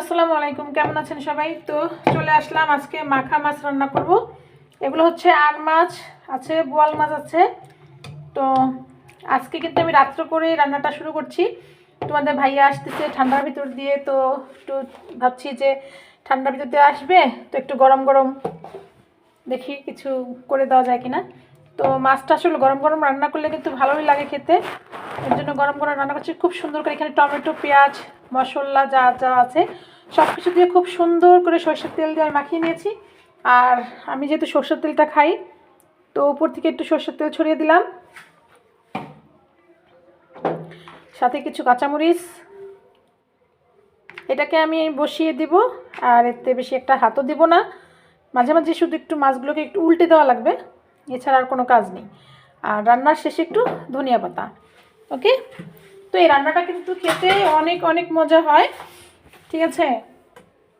আসসালামু আলাইকুম। কেমন আছেন সবাই? তো চলে আসলাম আজকে মাখা মাছ রান্না করব। এগুলো হচ্ছে আর মাছ, আছে বোয়াল মাছ আছে। তো আজকে কিন্তু আমি রাত্র করে রান্নাটা শুরু করছি। তোমাদের ভাইয়া আসতেছে ঠান্ডার ভিতর দিয়ে, তো একটু ভাবছি যে ঠান্ডার ভিতর দিয়ে আসবে, তো একটু গরম গরম দেখি কিছু করে দেওয়া যায় কিনা। তো মাছটা আসলে গরম গরম রান্না করলে কিন্তু ভালোই লাগে খেতে। এর জন্য গরম গরম রান্না করছি। খুব সুন্দর করে এখানে টমেটো, পেঁয়াজ, মশলা যা যা আছে সব কিছু দিয়ে খুব সুন্দর করে সরষের তেল দিয়ে আমি মাখিয়ে নিয়েছি। আর আমি যেহেতু সর্ষের তেলটা খাই, তো উপর থেকে একটু সরষের তেল ছড়িয়ে দিলাম। সাথে কিছু কাঁচামরিচ। এটাকে আমি বসিয়ে দিব, আর এতে বেশি একটা হাতও দিব না। মাঝে মাঝে শুধু একটু মাছগুলোকে একটু উল্টে দেওয়া লাগবে, এছাড়া আর কোনো কাজ নেই। আর রান্নার শেষে একটু ধনিয়া পাতা। ওকে? তো এই রান্নাটা কিন্তু খেতে অনেক অনেক মজা হয়। ঠিক আছে?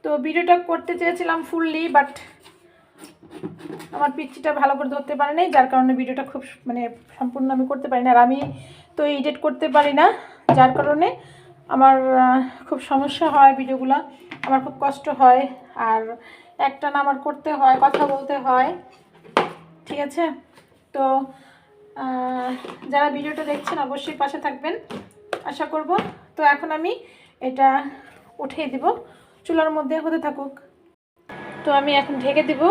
তো ভিডিওটা করতে চেয়েছিলাম ফুললি বাট আমার পিচ্ছিটা ভালো করে ধরতে পারে নাই, যার কারণে ভিডিওটা খুব মানে সম্পূর্ণ আমি করতে পারি না। আর আমি তো এডিট করতে পারি না, যার কারণে আমার খুব সমস্যা হয় ভিডিওগুলো। আমার খুব কষ্ট হয়, আর একটা না আমার করতে হয়, কথা বলতে হয়। ঠিক আছে? তো যারা ভিডিওটা দেখছেন অবশ্যই পাশে থাকবেন, আশা করব। তো এখন আমি এটা উঠিয়ে দিব, চুলার মধ্যে হতে থাকুক। তো আমি এখন ঢেকে দিব।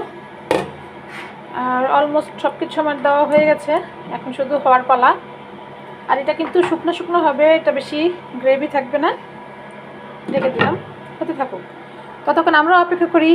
আর অলমোস্ট সব কিছু আমার দেওয়া হয়ে গেছে, এখন শুধু হওয়ার পালা। আর এটা কিন্তু শুকনো শুকনো হবে, এটা বেশি গ্রেভি থাকবে না। ঢেকে দিলাম, হতে থাকুক। ততক্ষণ আমরা অপেক্ষা করি